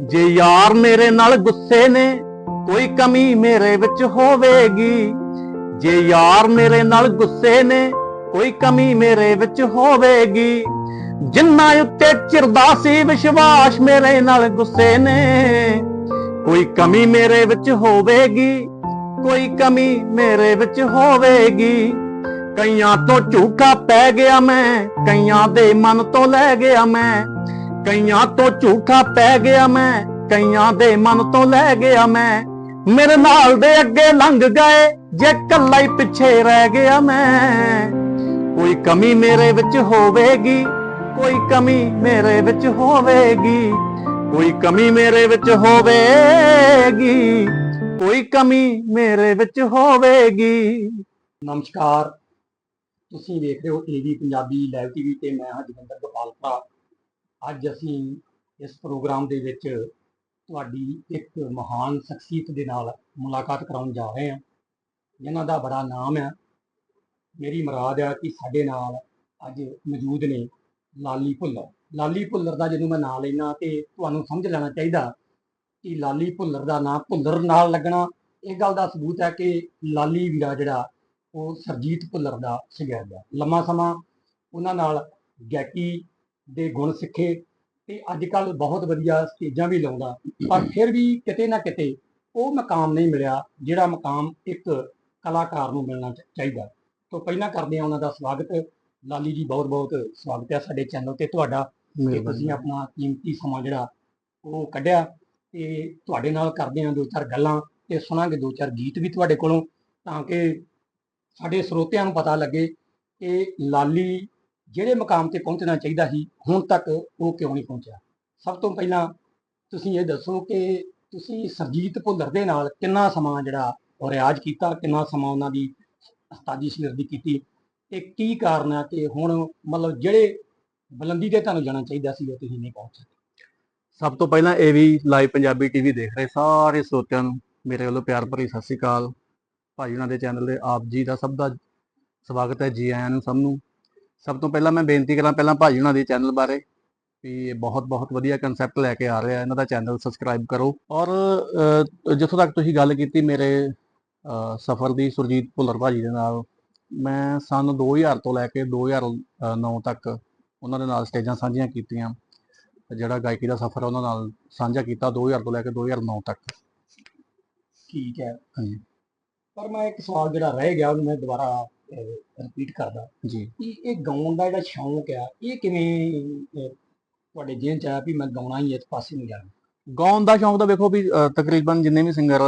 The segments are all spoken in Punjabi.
ਜੇ ਯਾਰ ਮੇਰੇ ਨਾਲ ਗੁੱਸੇ ਨੇ, ਕੋਈ ਕਮੀ ਮੇਰੇ ਵਿੱਚ ਹੋਵੇਗੀ। ਜੇ ਯਾਰ ਮੇਰੇ ਨਾਲ ਗੁੱਸੇ ਨੇ, ਕੋਈ ਕਮੀ ਮੇਰੇ ਵਿੱਚ ਹੋਵੇਗੀ। ਜਿੰਨਾ ਉੱਤੇ ਚਿਰਦਾ ਸੀ ਵਿਸ਼ਵਾਸ ਮੇਰੇ ਨਾਲ ਗੁੱਸੇ ਨੇ, ਕੋਈ ਕਮੀ ਮੇਰੇ ਵਿੱਚ ਹੋਵੇਗੀ, ਕੋਈ ਕਮੀ ਮੇਰੇ ਵਿੱਚ ਹੋਵੇਗੀ। ਕਈਆਂ ਤੋਂ ਝੂਠਾ ਪੈ ਗਿਆ ਮੈਂ, ਕਈਆਂ ਦੇ ਮਨ ਤੋਂ ਲੈ ਗਿਆ ਮੈਂ। ਕਈਆਂ ਤੋਂ ਝੂਠਾ ਪੈ ਗਿਆ ਮੈਂ, ਕਈਆਂ ਦੇ ਮਨ ਤੋਂ ਲੈ ਗਿਆ ਮੈਂ। ਮੇਰੇ ਨਾਲ ਦੇ ਅੱਗੇ ਲੰਘ ਗਏ, ਜੇ ਕੱਲਾ ਹੀ ਪਿੱਛੇ ਰਹਿ ਗਿਆ ਮੈਂ। ਕੋਈ ਕਮੀ ਮੇਰੇ ਵਿੱਚ ਹੋਵੇਗੀ, ਕੋਈ ਕਮੀ ਮੇਰੇ ਵਿੱਚ ਹੋਵੇਗੀ। ਕੋਈ ਕਮੀ ਮੇਰੇ ਵਿੱਚ ਹੋਵੇਗੀ, ਕੋਈ ਕਮੀ ਮੇਰੇ ਵਿੱਚ ਹੋਵੇਗੀ। ਨਮਸਕਾਰ। ਤੁਸੀਂ ਵੇਖ ਰਹੇ ਹੋ ਏਵੀ ਪੰਜਾਬੀ ਲਾਈਵ ਟੀਵੀ ਤੇ ਮੈਂ ਹਾਂ ਜਗਿੰਦਰ ਗੋਪਾਲਪਾ ਅੱਜ ਅਸੀਂ ਇਸ ਪ੍ਰੋਗਰਾਮ ਦੇ ਵਿੱਚ ਤੁਹਾਡੀ ਇੱਕ ਮਹਾਨ ਸ਼ਖਸੀਅਤ ਦੇ ਨਾਲ ਮੁਲਾਕਾਤ ਕਰਾਉਣ ਜਾ ਰਹੇ ਹਾਂ। ਜਿਨ੍ਹਾਂ ਦਾ ਬੜਾ ਨਾਮ ਹੈ। ਮੇਰੀ ਮੁਰਾਦ ਹੈ ਕਿ ਸਾਡੇ ਨਾਲ ਅੱਜ ਮੌਜੂਦ ਨੇ ਲਾਲੀ ਭੁੱਲਰ। ਲਾਲੀ ਭੁੱਲਰ ਦਾ ਜਦੋਂ ਮੈਂ ਨਾਂ ਲੈਣਾ ਤੇ ਤੁਹਾਨੂੰ ਸਮਝ ਲੈਣਾ ਚਾਹੀਦਾ ਕਿ ਲਾਲੀ ਭੁੱਲਰ ਦਾ ਨਾਂ ਭੁੱਲਰ ਨਾਲ ਲੱਗਣਾ, ਇਹ ਗੱਲ ਦਾ ਸਬੂਤ ਹੈ ਕਿ ਲਾਲੀ ਵੀਰਾ ਜਿਹੜਾ, ਉਹ ਸਰਜੀਤ ਭੁੱਲਰ ਦਾ ਸ਼ਾਗਿਰਦ ਹੈ ਲੰਮਾ ਸਮਾਂ ਉਹਨਾਂ ਨਾਲ ਗਾਇਕੀ ਦੇ ਗੁਣ ਸਿੱਖੇ ਤੇ ਅੱਜ ਕੱਲ ਬਹੁਤ ਵਧੀਆ ਸਟੇਜਾਂ ਵੀ ਲਾਉਂਦਾ। ਪਰ ਫਿਰ ਵੀ ਕਿਤੇ ਨਾ ਕਿਤੇ ਉਹ ਮਕਾਮ ਨਹੀਂ ਮਿਲਿਆ ਜਿਹੜਾ ਮਕਾਮ ਇੱਕ ਕਲਾਕਾਰ ਨੂੰ ਮਿਲਣਾ ਚਾਹੀਦਾ। ਤੋਂ ਪਹਿਲਾਂ ਕਰਦੇ ਹਾਂ ਉਹਨਾਂ ਦਾ ਸਵਾਗਤ। ਲਾਲੀ ਜੀ ਬਹੁਤ ਬਹੁਤ ਸਵਾਗਤ ਹੈ ਸਾਡੇ ਚੈਨਲ ਤੇ। ਤੁਹਾਡਾ ਕਿ ਤੁਸੀਂ ਆਪਣਾ ਕੀਮਤੀ ਸਮਾਂ ਜਿਹੜਾ ਉਹ ਕੱਢਿਆ ਤੇ ਤੁਹਾਡੇ ਨਾਲ ਕਰਦੇ ਹਾਂ ਦੋ ਚਾਰ ਗੱਲਾਂ ਤੇ ਸੁਣਾਂਗੇ ਦੋ ਚਾਰ ਗੀਤ ਵੀ ਤੁਹਾਡੇ ਕੋਲੋਂ ਤਾਂ ਕਿ ਸਾਡੇ ਸਰੋਤਿਆਂ ਨੂੰ ਪਤਾ ਲੱਗੇ ਕਿ ਲਾਲੀ ਜਿਹੜੇ ਮਕਾਮ ਤੇ ਪਹੁੰਚਣਾ ਚਾਹੀਦਾ ਸੀ, ਹੁਣ ਤੱਕ ਉਹ ਕਿਉਂ ਨਹੀਂ ਪਹੁੰਚਿਆ? ਸਭ ਤੋਂ ਪਹਿਲਾਂ ਤੁਸੀਂ ਇਹ ਦੱਸੋ ਕਿ ਤੁਸੀਂ ਸਰਜੀਤ ਭੁੱਲਰ ਦੇ ਨਾਲ ਕਿੰਨਾ ਸਮਾਂ ਜਿਹੜਾ ਉਹ ਰਿਆਜ਼ ਕੀਤਾ, ਕਿੰਨਾ ਸਮਾਂ ਉਹਨਾਂ ਦੀ ਉਸਤਾਦੀ ਸ਼ਗਿਰਦੀ ਕੀਤੀ ਤੇ ਕੀ ਕਾਰਨ ਹੈ ਕਿ ਹੁਣ ਮਤਲਬ ਜਿਹੜੇ ਬੁਲੰਦੀ ਤੇ ਤੁਹਾਨੂੰ ਜਾਣਾ ਚਾਹੀਦਾ ਸੀ, ਉਹ ਤੁਸੀਂ ਨਹੀਂ ਪਹੁੰਚ? ਸਕੇ ਸਭ ਤੋਂ ਪਹਿਲਾਂ ਇਹ ਵੀ ਲਾਈਵ ਪੰਜਾਬੀ ਟੀਵੀ ਦੇਖ ਰਹੇ ਸਾਰੇ ਸਰੋਤਿਆਂ ਨੂੰ, ਮੇਰੇ ਵੱਲੋਂ ਪਿਆਰ ਭਰੀ ਸਤਿ ਸ੍ਰੀ ਅਕਾਲ। ਭਾਜੀ ਉਹਨਾਂ ਦੇ ਚੈਨਲ ਦੇ ਆਪ ਜੀ ਦਾ ਸਭ ਦਾ ਸਵਾਗਤ ਹੈ, ਜੀ ਆਇਆਂ ਨੂੰ ਸਭ ਨੂੰ। ਸਭ ਤੋਂ ਪਹਿਲਾਂ ਮੈਂ ਬੇਨਤੀ ਕਰਾਂ ਪਹਿਲਾਂ ਭਾਜੀ ਉਹਨਾਂ ਦੇ ਚੈਨਲ ਬਾਰੇ ਵੀ ਇਹ ਬਹੁਤ ਬਹੁਤ ਵਧੀਆ ਕਨਸੈਪਟ ਲੈ ਕੇ ਆ ਰਿਹਾ ਇਹਨਾਂ ਦਾ ਚੈਨਲ ਸਬਸਕ੍ਰਾਈਬ ਕਰੋ। ਔਰ ਜਿੱਥੋਂ ਤੱਕ ਤੁਸੀਂ ਗੱਲ ਕੀਤੀ ਮੇਰੇ ਸਫ਼ਰ ਦੀ ਸੁਰਜੀਤ ਭੁੱਲਰ ਭਾਜੀ ਦੇ ਨਾਲ ਮੈਂ ਸਨ 2000 ਤੋਂ ਲੈ ਕੇ 2009 ਤੱਕ ਉਹਨਾਂ ਦੇ ਨਾਲ ਸਟੇਜਾਂ ਸਾਂਝੀਆਂ ਕੀਤੀਆਂ। ਜਿਹੜਾ ਗਾਇਕੀ ਦਾ ਸਫ਼ਰ ਉਹਨਾਂ ਨਾਲ ਸਾਂਝਾ ਕੀਤਾ 2000 ਤੋਂ ਲੈ ਕੇ 2009 ਤੱਕ। ਠੀਕ ਹੈ। ਹਾਂਜੀ। ਪਰ ਮੈਂ ਇੱਕ ਸਵਾਲ ਜਿਹੜਾ ਰਹਿ ਗਿਆ ਉਹਨੂੰ ਮੈਂ ਦੁਬਾਰਾ ਰਿਪੀਟ ਕਰਦਾ। ਜੀ। ਕਿ ਇਹ ਗਾਉਣ ਦਾ ਜਿਹੜਾ ਸ਼ੌਂਕ ਆ ਇਹ ਕਿਵੇਂ ਅਹ, ਤੁਹਾਡੇ ਜਿਹਨ ਚ ਆਇਆ ਵੀ ਮੈਂ ਗਾਉਣਾ ਹੀ ਇਸ ਪਾਸੇ ਨੂੰ ਜਾਣਾ ਗਾਉਣ ਦਾ ਸ਼ੌਂਕ ਤਾਂ ਵੇਖੋ ਵੀ ਅਹ, ਤਕਰੀਬਨ ਜਿੰਨੇ ਵੀ ਸਿੰਗਰ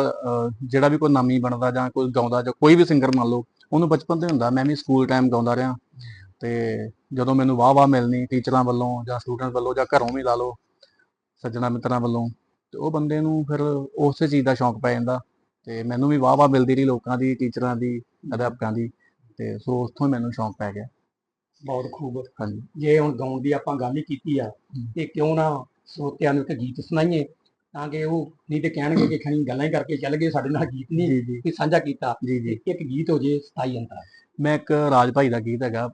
ਜਿਹੜਾ ਵੀ ਕੋਈ ਨਾਮੀ ਬਣਦਾ ਜਾਂ ਕੋਈ ਗਾਉਂਦਾ ਜਾਂ ਕੋਈ ਵੀ ਸਿੰਗਰ ਮੰਨ ਲਓ ਉਹਨੂੰ ਬਚਪਨ ਤੋਂ ਹੀ ਹੁੰਦਾ ਮੈਂ ਵੀ ਸਕੂਲ ਟਾਈਮ ਗਾਉਂਦਾ ਰਿਹਾ। ਤੇ ਜਦੋਂ ਮੈਨੂੰ ਵਾਹ ਵਾਹ ਮਿਲਣੀ ਟੀਚਰਾਂ ਵੱਲੋਂ ਜਾਂ ਸਟੂਡੈਂਟ ਵੱਲੋਂ ਜਾਂ ਘਰੋਂ ਵੀ ਲਾ ਲਓ ਸੱਜਣਾ ਮਿੱਤਰਾਂ ਵੱਲੋਂ ਤੇ ਉਹ ਬੰਦੇ ਨੂੰ ਫਿਰ ਉਸੇ ਚੀਜ਼ ਦਾ ਸ਼ੌਂਕ ਪੈ ਜਾਂਦਾ। ਤੇ ਮੈਨੂੰ ਵੀ ਵਾਹ ਵਾਹ ਮਿਲਦੀ ਰਹੀ ਲੋਕਾਂ ਦੀ ਟੀਚਰਾਂ ਦੀ ਅਧਿਆਪਕਾਂ ਦੀ। ਤੇ ਸੋ ਉੱਥੋਂ ਹੀ ਮੈਨੂੰ ਸ਼ੌਂਕ ਪੈ ਗਿਆ। ਬਹੁਤ ਖੂਬ। ਹਾਂਜੀ। ਜੇ ਹੁਣ ਗਾਉਣ ਦੀ ਆਪਾਂ ਗੱਲ ਹੀ ਕੀਤੀ ਆ ਤੇ ਕਿਉਂ ਨਾ ਸਰੋਤਿਆਂ ਨੂੰ ਇੱਕ ਗੀਤ ਸੁਣਾਈਏ ਤਾਂ ਕਿ ਉਹ ਨਹੀਂ ਤੇ ਕਹਿਣਗੇ ਕਿ ਖਣੀ ਗੱਲਾਂ ਹੀ ਕਰਕੇ ਚੱਲ ਗਏ ਸਾਡੇ ਨਾਲ ਗੀਤ ਨਹੀਂ ਵੀ ਸਾਂਝਾ ਕੀਤਾ। ਜੀ ਜੀ। ਇੱਕ ਗੀਤ ਹੋ ਜੇ 27 ਅੰਤਰਾ। ਮੈਂ ਇੱਕ ਰਾਜ ਭਾਈ ਦਾ ਗੀਤ ਹੈਗਾ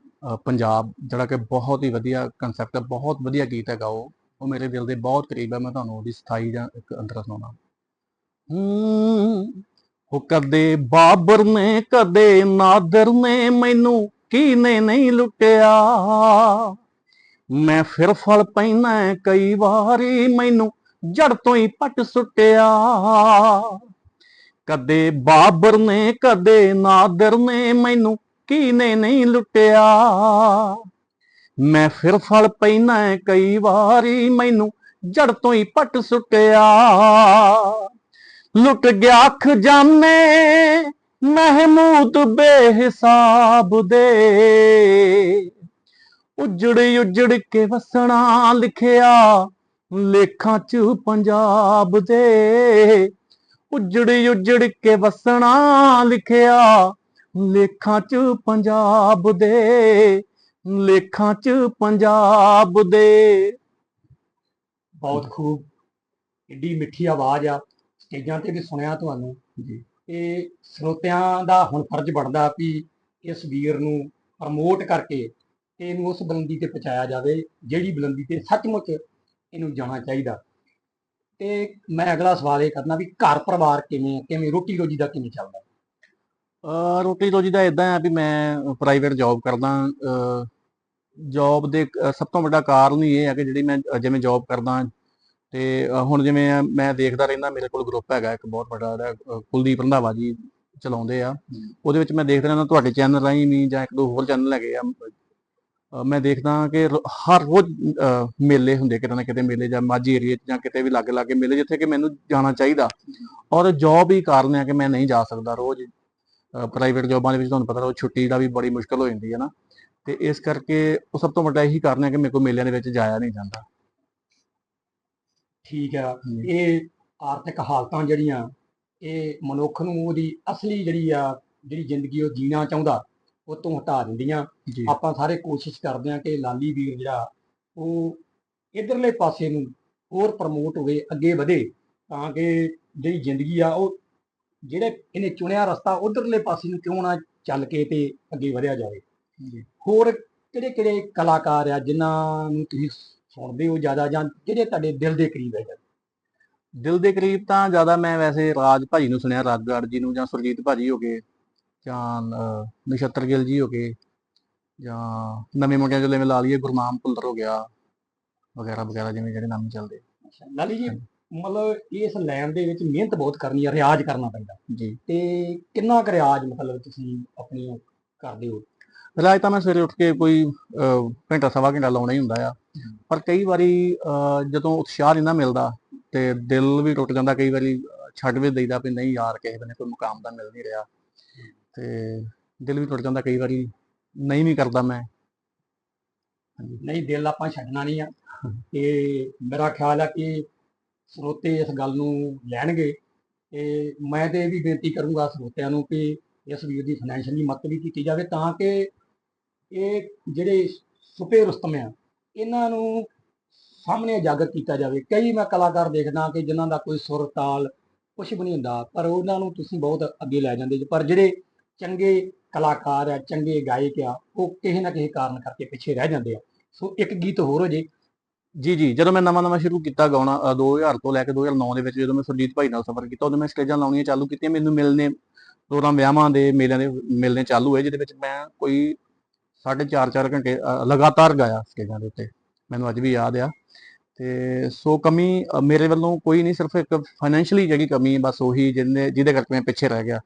ਪੰਜਾਬ ਜਿਹੜਾ ਕਿ ਬਹੁਤ ਹੀ ਵਧੀਆ ਕਨਸੈਪਟ ਹੈ ਬਹੁਤ ਵਧੀਆ ਗੀਤ ਹੈਗਾ ਉਹ। ਉਹ ਮੇਰੇ ਦਿਲ ਦੇ ਬਹੁਤ ਕਰੀਬ ਹੈ ਮੈਂ ਤੁਹਾਨੂੰ ਉਹਦੀ 27 ਜਾਂ ਇੱਕ ਅੰਤਰਾ ਸੁਣਾਉਣਾ ਹੂੰ ਉਹ ਕਦੇ ਬਾਬਰ ਨੇ, ਕਦੇ ਨਾਦਰ ਨੇ, ਮੈਨੂੰ ਕੀਨੇ ਨਹੀਂ ਲੁੱਟਿਆ। ਮੈਂ ਫਿਰ ਫਲ ਪੈਣਾ ਕਈ ਵਾਰੀ, ਮੈਨੂੰ ਜੜ ਤੋਂ ਹੀ ਪੱਟ ਸੁੱਟਿਆ। ਕਦੇ ਬਾਬਰ ਨੇ, ਕਦੇ ਨਾਦਰ ਨੇ, ਮੈਨੂੰ ਕੀਨੇ ਨਹੀਂ ਲੁੱਟਿਆ। ਮੈਂ ਫਿਰ ਫਲ ਪੈਣਾ ਕਈ ਵਾਰੀ, ਮੈਨੂੰ ਜੜ ਤੋਂ ਹੀ ਪੱਟ ਸੁੱਟਿਆ। ਲੁੱਟ ਗਿਆ ਖਜ਼ਾਨੇ ਮਹਿਮੂਦ ਬੇਹਿਸਾਬ ਦੇ। ਉਜੜ ਉਜੜ ਕੇ ਵਸਣਾ ਲਿਖਿਆ ਲੇਖਾਂ ਚ ਪੰਜਾਬ ਦੇ। ਉਜੜ ਉਜੜ ਕੇ ਵਸਣਾ ਲਿਖਿਆ ਲੇਖਾਂ ਚ ਪੰਜਾਬ ਦੇ। ਲੇਖਾਂ ਚ ਪੰਜਾਬ ਦੇ। ਬਹੁਤ ਖੂਬ। ਏਡੀ ਮਿੱਠੀ ਆਵਾਜ਼ ਆ। ਸਟੇਜਾਂ ਤੇ ਵੀ ਸੁਣਿਆ ਤੁਹਾਨੂੰ। ਜੀ। ਤੇ ਸਰੋਤਿਆਂ ਦਾ ਹੁਣ ਫਰਜ਼ ਬਣਦਾ ਵੀ ਇਸ ਵੀਰ ਨੂੰ ਪ੍ਰਮੋਟ ਕਰਕੇ ਤੇ ਇਹਨੂੰ ਉਸ ਬੁਲੰਦੀ ਤੇ ਪਹੁੰਚਾਇਆ ਜਾਵੇ, ਜਿਹੜੀ ਬੁਲੰਦੀ ਤੇ ਸੱਚਮੁੱਚ ਇਹਨੂੰ ਜਾਣਾ ਚਾਹੀਦਾ। ਤੇ ਮੈਂ ਅਗਲਾ ਸਵਾਲ ਇਹ ਕਰਨਾ ਵੀ ਘਰ ਪਰਿਵਾਰ ਕਿਵੇਂ ਕਿਵੇਂ ਰੋਟੀ ਰੋਜੀ ਦਾ ਕਿਵੇਂ ਚੱਲਦਾ? ਅਹ ਰੋਟੀ ਰੋਜੀ ਦਾ ਇਦਾਂ ਆ ਵੀ ਮੈਂ ਪ੍ਰਾਈਵੇਟ ਜੌਬ ਕਰਦਾ। ਜੌਬ ਦੇ ਸਭ ਤੋਂ ਵੱਡਾ ਕਾਰਨ ਹੀ ਇਹ ਹੈ ਕਿ ਜਿਹੜੀ ਮੈਂ ਜਿਵੇਂ ਜੌਬ ਕਰਦਾ ਤੇ ਹੁਣ ਜਿਵੇਂ ਮੈਂ ਦੇਖਦਾ ਰਹਿੰਦਾ, ਮੇਰੇ ਕੋਲ ਗਰੁੱਪ ਹੈਗਾ ਇੱਕ ਬਹੁਤ ਵੱਡਾ ਜਿਹੜਾ ਕੁਲਦੀਪ ਰੰਧਾਵਾ ਜੀ ਚਲਾਉਂਦੇ ਆ। ਉਹਦੇ ਵਿੱਚ ਮੈਂ ਦੇਖਦਾ ਰਹਿੰਦਾ, ਤੁਹਾਡੇ ਚੈਨਲ ਰਾਹੀਂ ਵੀ ਜਾਂ ਇੱਕ ਦੋ ਹੋਰ ਚੈਨਲ ਹੈਗੇ ਆ। ਮੈਂ ਦੇਖਦਾ ਕਿ ਰੋ- ਹਰ ਰੋਜ਼ ਮੇਲੇ ਹੁੰਦੇ ਕਿਤੇ ਨਾ ਕਿਤੇ, ਮੇਲੇ ਜਾਂ ਮਾਝੀ ਏਰੀਏ 'ਚ ਜਾਂ ਕਿਤੇ ਵੀ ਲਾਗੇ ਲਾਗੇ ਮੇਲੇ, ਜਿੱਥੇ ਕਿ ਮੈਨੂੰ ਜਾਣਾ ਚਾਹੀਦਾ। ਔਰ ਜੌਬ ਹੀ ਕਾਰਨ ਹੈ ਕਿ ਮੈਂ ਨਹੀਂ ਜਾ ਸਕਦਾ ਰੋਜ਼। ਪ੍ਰਾਈਵੇਟ ਜੌਬਾਂ ਦੇ ਵਿੱਚ ਤੁਹਾਨੂੰ ਪਤਾ ਉਹ ਛੁੱਟੀ ਦਾ ਵੀ ਬੜੀ ਮੁਸ਼ਕਲ ਹੋ ਜਾਂਦੀ ਹੈ ਨਾ। ਤੇ ਇਸ ਕਰਕੇ ਉਹ ਸਭ ਤੋਂ ਵੱਡਾ ਇਹੀ ਕਾਰਨ ਹੈ ਕਿ ਮੇਰੇ ਕੋਲ ਮੇਲਿਆਂ ਦੇ ਵਿੱਚ ਜਾਇਆ ਨਹੀਂ ਜਾਂਦਾ। ਠੀਕ ਆ। ਇਹ ਆਰਥਿਕ ਹਾਲਤਾਂ ਜਿਹੜੀਆਂ ਇਹ ਮਨੁੱਖ ਨੂੰ ਉਹਦੀ ਅਸਲੀ ਜਿਹੜੀ ਆ ਜਿਹੜੀ ਜ਼ਿੰਦਗੀ ਉਹ ਜੀਣਾ ਚਾਹੁੰਦਾ ਉਹ ਤੋਂ ਹਟਾ ਦਿੰਦੀਆਂ ਜੀ ਆਪਾਂ ਸਾਰੇ ਕੋਸ਼ਿਸ਼ ਕਰਦੇ ਹਾਂ ਕਿ ਲਾਲੀ ਵੀਰ ਜਿਹੜਾ ਉਹ ਇਧਰਲੇ ਪਾਸੇ ਨੂੰ ਹੋਰ ਪ੍ਰਮੋਟ ਹੋਵੇ ਅੱਗੇ ਵਧੇ ਤਾਂ ਕਿ ਜਿਹੜੀ ਜ਼ਿੰਦਗੀ ਆ ਉਹ ਜਿਹੜੇ ਇਹਨੇ ਚੁਣਿਆ ਰਸਤਾ ਉਧਰਲੇ ਪਾਸੇ ਨੂੰ ਕਿਉਂ ਨਾ ਚੱਲ ਕੇ ਤੇ ਅੱਗੇ ਵਧਿਆ ਜਾਵੇ ਜੀ। ਹੋਰ ਕਿਹੜੇ ਕਿਹੜੇ ਕਲਾਕਾਰ ਆ ਜਿਨ੍ਹਾਂ ਨੂੰ ਤੁਸੀਂ ਸੁਣਦੇ ਹੋ ਜ਼ਿਆਦਾ ਜਾਂ ਜਿਹੜੇ ਤੁਹਾਡੇ ਦਿਲ ਦੇ ਕਰੀਬ ਹੈ ਦਿਲ ਦੇ ਕਰੀਬ ਤਾਂ ਜ਼ਿਆਦਾ ਮੈਂ ਵੈਸੇ ਰਾਜ ਭਾਜੀ ਨੂੰ ਸੁਣਿਆ ਰਾਜਗੜ੍ਹ ਜੀ ਨੂੰ ਜਾਂ ਸੁਰਜੀਤ ਭਾਜੀ ਹੋ ਗਏ ਜਾਂ ਨਛੱਤਰ ਗਿੱਲ ਜੀ ਹੋ ਗਏ ਜਾਂ ਨਵੇਂ ਮੁੰਡਿਆਂ ਚੋਂ ਜਿਵੇਂ ਲਾ ਲਈਏ ਗੁਰਨਾਮ ਭੁੱਲਰ ਹੋ ਗਿਆ ਵਗੈਰਾ ਵਗੈਰਾ ਜਿਵੇਂ ਜਿਹੜੇ ਨਾਮ ਚੱਲਦੇ। ਅੱਛਾ ਲਾਲੀ ਜੀ ਮਤਲਬ ਇਸ ਲਾਈਨ ਦੇ ਵਿੱਚ ਮਿਹਨਤ ਬਹੁਤ ਕਰਨੀ ਹੈ ਰਿਆਜ਼ ਕਰਨਾ ਪੈਂਦਾ। ਜੀ। ਤੇ ਕਿੰਨਾ ਕੁ ਰਿਆਜ਼ ਮਤਲਬ ਤੁਸੀਂ ਆਪਣੀ ਕਰਦੇ ਹੋ? ਰਾਜ ਤਾਂ ਮੈਂ ਸਵੇਰੇ ਉੱਠ ਕੇ ਕੋਈ ਘੰਟਾ ਸਵਾ ਘੰਟਾ ਲਾਉਣਾ ਹੀ ਹੁੰਦਾ ਆ। ਪਰ ਕਈ ਵਾਰੀ ਜਦੋਂ ਉਤਸ਼ਾਹ ਨਹੀਂ ਮਿਲਦਾ ਤੇ ਦਿਲ ਵੀ ਟੁੱਟ ਜਾਂਦਾ, ਕਈ ਵਾਰੀ ਛੱਡ ਵੀ ਦਈਦਾ ਵੀ ਨਹੀਂ ਯਾਰ ਕਿਸੇ ਬਨੇ ਕੋਈ ਮੁਕਾਮ ਤਾਂ ਮਿਲ ਨਹੀਂ ਰਿਹਾ। ਤੇ ਦਿਲ ਵੀ ਟੁੱਟ ਜਾਂਦਾ, ਕਈ ਵਾਰੀ ਨਹੀਂ ਵੀ ਕਰਦਾ ਮੈਂ। ਨਹੀਂ, ਦਿਲ ਆਪਾਂ ਛੱਡਣਾ ਨਹੀਂ ਆ। ਤੇ ਮੇਰਾ ਖਿਆਲ ਆ ਕਿ ਸਰੋਤੇ ਇਸ ਗੱਲ ਨੂੰ ਲੈਣਗੇ। ਤੇ ਮੈਂ ਤੇ ਇਹ ਵੀ ਬੇਨਤੀ ਕਰੂੰਗਾ ਸਰੋਤਿਆਂ ਨੂੰ ਕਿ ਇਸ ਵੀਰ ਦੀ ਫਾਈਨੈਂਸ਼ੀਅਲੀ ਮਦਦ ਵੀ ਕੀਤੀ ਜਾਵੇ ਤਾਂ ਕਿ ਇਹ ਜਿਹੜੇ ਸੁਪੇ ਰੁਸਤਮ ਆ ਇਹਨਾਂ ਨੂੰ ਸਾਹਮਣੇ ਉਜਾਗਰ ਕੀਤਾ ਜਾਵੇ। ਕਈ ਮੈਂ ਕਲਾਕਾਰ ਦੇਖਦਾ ਕਿ ਜਿਨ੍ਹਾਂ ਦਾ ਕੋਈ ਸੁਰ ਤਾਲ ਕੁਝ ਵੀ ਨਹੀਂ ਹੁੰਦਾ ਪਰ ਉਹਨਾਂ ਨੂੰ ਤੁਸੀਂ ਬਹੁਤ ਅੱਗੇ ਲੈ ਜਾਂਦੇ ਜੀ। ਪਰ ਜਿਹੜੇ ਚੰਗੇ ਕਲਾਕਾਰ ਆ ਚੰਗੇ ਗਾਇਕ ਆ ਉਹ ਕਿਸੇ ਨਾ ਕਿਸੇ ਕਾਰਨ ਕਰਕੇ ਪਿੱਛੇ ਰਹਿ ਜਾਂਦੇ ਆ। ਸੋ ਇੱਕ ਗੀਤ ਹੋਰ ਹੋ ਜੇ। ਜੀ ਜੀ ਜਦੋਂ ਮੈਂ ਨਵਾਂ ਨਵਾਂ ਸ਼ੁਰੂ ਕੀਤਾ ਗਾਉਣਾ ਅ, 2000 ਤੋਂ ਲੈ ਕੇ 2009 ਦੇ ਵਿੱਚ ਜਦੋਂ ਮੈਂ ਸੁਰਜੀਤ ਭਾਈ ਨਾਲ ਸਫ਼ਰ ਕੀਤਾ ਉਦੋਂ ਮੈਂ ਸਟੇਜਾਂ ਲਾਉਣੀਆਂ ਚਾਲੂ ਕੀਤੀਆਂ। ਮੈਨੂੰ ਮਿਲਨੇ ਪ੍ਰੋਗਰਾਮ ਵਿਆਹਾਂ ਦੇ ਮੇਲਿਆਂ ਦੇ ਮਿਲਨੇ ਚਾਲੂ ਹੋਏ ਜਿਹਦੇ ਵਿੱਚ ਮੈਂ ਕੋਈ 4.5 4 ਘੰਟੇ ਲਗਾਤਾਰ ਗਾਇਆ ਸਟੇਜਾਂ ਦੇ ਉੱਤੇ। ਮੈਨੂੰ ਅੱਜ ਵੀ ਯਾਦ ਆ। ਤੇ ਸੋ ਕਮੀ ਮੇਰੇ ਵੱਲੋਂ ਕੋਈ ਨਹੀਂ, ਸਿਰਫ ਇੱਕ ਫਾਈਨੈਂਸ਼ੀਅਲੀ ਜਿਹੜੀ ਕਮੀ ਬਸ ਉਹੀ ਜਿਹਨੇ ਜਿਹਦੇ ਕਰਕੇ ਮੈਂ ਪਿੱਛੇ ਰਹਿ ਗਿਆ।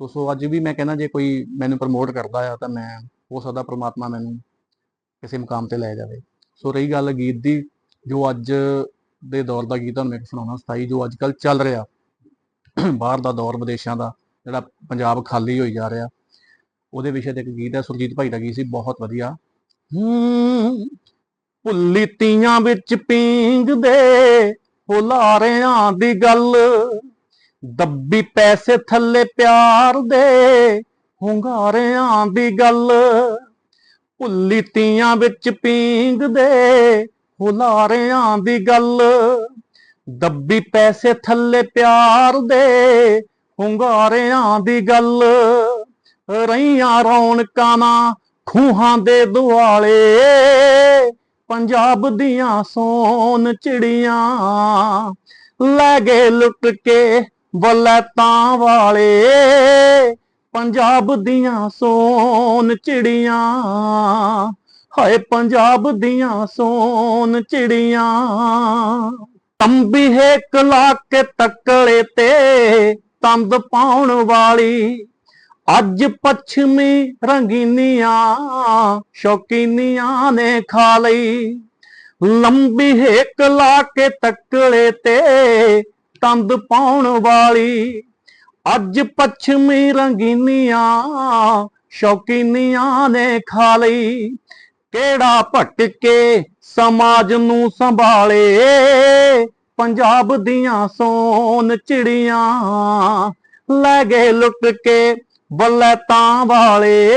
ਤੋ ਸੋ ਅੱਜ ਵੀ ਮੈਂ ਕਹਿੰਦਾ, ਜੇ ਕੋਈ ਮੈਨੂੰ ਪ੍ਰਮੋਟ ਕਰਦਾ ਆ, ਤਾਂ ਮੈਂ ਹੋ ਸਕਦਾ ਪ੍ਰਮਾਤਮਾ ਮੈਨੂੰ ਕਿਸੇ ਮੁਕਾਮ ਤੇ ਲੈ ਜਾਵੇ। ਸੋ ਰਹੀ ਗੱਲ ਗੀਤ ਦੀ, ਜੋ ਅੱਜ ਦੇ ਦੌਰ ਦਾ ਗੀਤ ਤੁਹਾਨੂੰ ਮੈਂ ਸੁਣਾਉਣਾ ਸਥਾਈ, ਜੋ ਅੱਜ ਕੱਲ ਚੱਲ ਰਿਹਾ, ਬਾਹਰ ਦਾ ਦੌਰ, ਵਿਦੇਸ਼ਾਂ ਦਾ, ਜਿਹੜਾ ਪੰਜਾਬ ਖਾਲੀ ਹੋਈ ਜਾ ਰਿਹਾ ਉਹਦੇ ਵਿਸ਼ੇ ਤੇ ਇੱਕ ਗੀਤ ਹੈ, ਸੁਰਜੀਤ ਭਾਈ ਦਾ ਗੀਤ ਸੀ, ਬਹੁਤ ਵਧੀਆ। ਹੂੰ, ਭੁੱਲੀ ਤੀਆਂ ਵਿੱਚ ਪੀਂਗਦੇ ਹੁਲਾਰਿਆਂ ਦੀ ਗੱਲ, ਦੱਬੀ ਪੈਸੇ ਥੱਲੇ ਪਿਆਰ ਦੇ ਹੁੰਗਾਰਿਆਂ ਦੀ ਗੱਲ, ਭੁੱਲੀ ਤੀਆਂ ਵਿੱਚ ਪੀਂਗ ਦੇ ਹੁਲਾਰਿਆਂ ਦੀ ਗੱਲ, ਦੱਬੀ ਪੈਸੇ ਥੱਲੇ ਪਿਆਰ ਦੇ ਹੁੰਗਾਰਿਆਂ ਦੀ ਗੱਲ। ਰਹੀਆਂ ਰੌਣਕਾਂ ਨਾ ਖੂਹਾਂ ਦੇ ਦੁਆਲੇ, ਪੰਜਾਬ ਦੀਆਂ ਸੋਨ ਚਿੜੀਆਂ ਲੈ ਗਏ ਲੁੱਟ ਕੇ ਬਲੈਤਾਂ ਵਾਲੇ, ਪੰਜਾਬ ਦੀਆਂ ਸੋਨ ਚਿੜੀਆਂ। ਹਾਏ, ਪੰਜਾਬ ਦੀਆਂ ਸੋਨ ਚਿੜੀਆਂ। ਤੰਬੀ ਹੇਕ ਲਾ ਕੇ ਤੱਕਲੇ ਤੇ ਤੰਦ ਪਾਉਣ ਵਾਲੀ ਅੱਜ ਪੱਛਮੀ ਰੰਗੀਨੀਆਂ, ਸ਼ੌਕੀਨੀਆਂ ਨੇ ਖਾ ਲਈ। ਲੰਬੀ ਹੇਕ ਲਾ ਕੇ ਤੱਕਲੇ ਤੇ ਤੰਦ ਪਾਉਣ ਵਾਲੀ। ਅੱਜ ਪੱਛਮੀ ਰੰਗੀਨੀਆਂ, ਸ਼ੌਕੀਨੀਆਂ ਨੇ ਖਾ ਲਈ। ਕਿਹੜਾ ਭਟਕੇ ਸਮਾਜ ਨੂੰ ਸੰਭਾਲੇ? ਪੰਜਾਬ ਦੀਆਂ ਸੋਨ ਚਿੜੀਆਂ ਲੈ ਗਏ ਲੁੱਟ ਕੇ ਬਲੈਤਾਂ ਵਾਲੇ।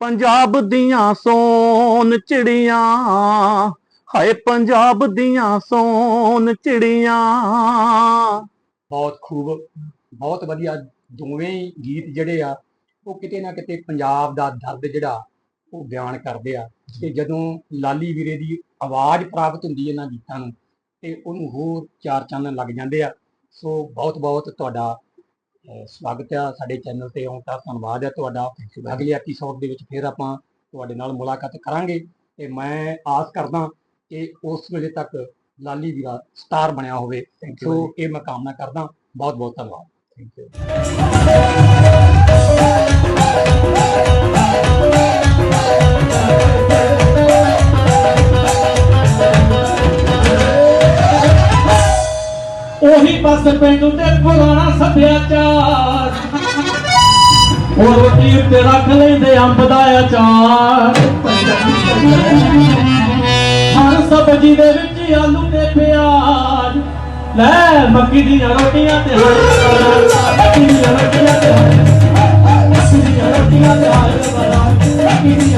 ਪੰਜਾਬ ਦੀਆਂ ਸੋਨ ਚਿੜੀਆਂ, ਹਾਏ ਪੰਜਾਬ ਦੀਆਂ ਸੋਨ ਚਿੜੀਆਂ। ਬਹੁਤ ਖੂਬ, ਬਹੁਤ ਵਧੀਆ ਦੋਵੇਂ ਗੀਤ ਜਿਹੜੇ ਆ, ਉਹ ਕਿਤੇ ਨਾ ਕਿਤੇ ਪੰਜਾਬ ਦਾ ਦਰਦ ਜਿਹੜਾ, ਉਹ ਬਿਆਨ ਕਰਦੇ ਆ। ਤੇ ਜਦੋਂ ਲਾਲੀ ਵੀਰੇ ਦੀ ਆਵਾਜ਼ ਪ੍ਰਾਪਤ ਹੁੰਦੀ ਹੈ ਇਹਨਾਂ ਗੀਤਾਂ ਨੂੰ, ਤੇ ਉਹਨੂੰ ਹੋਰ ਚਾਰ ਚਾਨਣ ਲੱਗ ਜਾਂਦੇ ਆ। ਸੋ ਬਹੁਤ ਬਹੁਤ ਤੁਹਾਡਾ ਸਵਾਗਤ ਆ ਸਾਡੇ ਚੈਨਲ ਤੇ। ਆਉਣ ਦਾ ਧੰਨਵਾਦ ਹੈ ਤੁਹਾਡਾ। ਅਗਲੇ ਐਪੀਸੋਡ ਦੇ ਵਿੱਚ ਫਿਰ ਆਪਾਂ ਤੁਹਾਡੇ ਨਾਲ ਮੁਲਾਕਾਤ ਕਰਾਂਗੇ। ਤੇ ਮੈਂ ਆਸ ਕਰਦਾ ਕਿ ਉਸ ਵੇਲੇ ਤੱਕ ਲਾਲੀ ਵੀਰਾ ਸਟਾਰ ਬਣਿਆ ਹੋਵੇ। ਸੋ ਇਹ ਮੈਂ ਕਾਮਨਾ ਕਰਦਾ। ਬਹੁਤ ਬਹੁਤ ਧੰਨਵਾਦ। ਥੈਂਕ ਯੂ ਬਸ ਪਿੰਡ ਤੇ ਪੁਰਾਣਾ ਸੱਭਿਆਚਾਰ। ਉਹ ਰੋਟੀ ਉੱਤੇ ਰੱਖ ਲੈਂਦੇ ਅੰਬ ਦਾ ਅਚਾਰ ਹਰ ਸਬਜ਼ੀ ਦੇ ਵਿੱਚ ਆਲੂ ਤੇ ਪਿਆਜ਼। ਲੈ, ਮੱਕੀ ਦੀਆਂ ਰੋਟੀਆਂ ਤੇ ਮੱਕੀ ਦੀਆਂ ਰੋਟੀਆਂ ਤੇ ਮੱਕੀ ਦੀਆਂ ਰੋਟੀਆਂ ਤੇ ਹਰ ਮੱਕੀ ਦੀਆਂ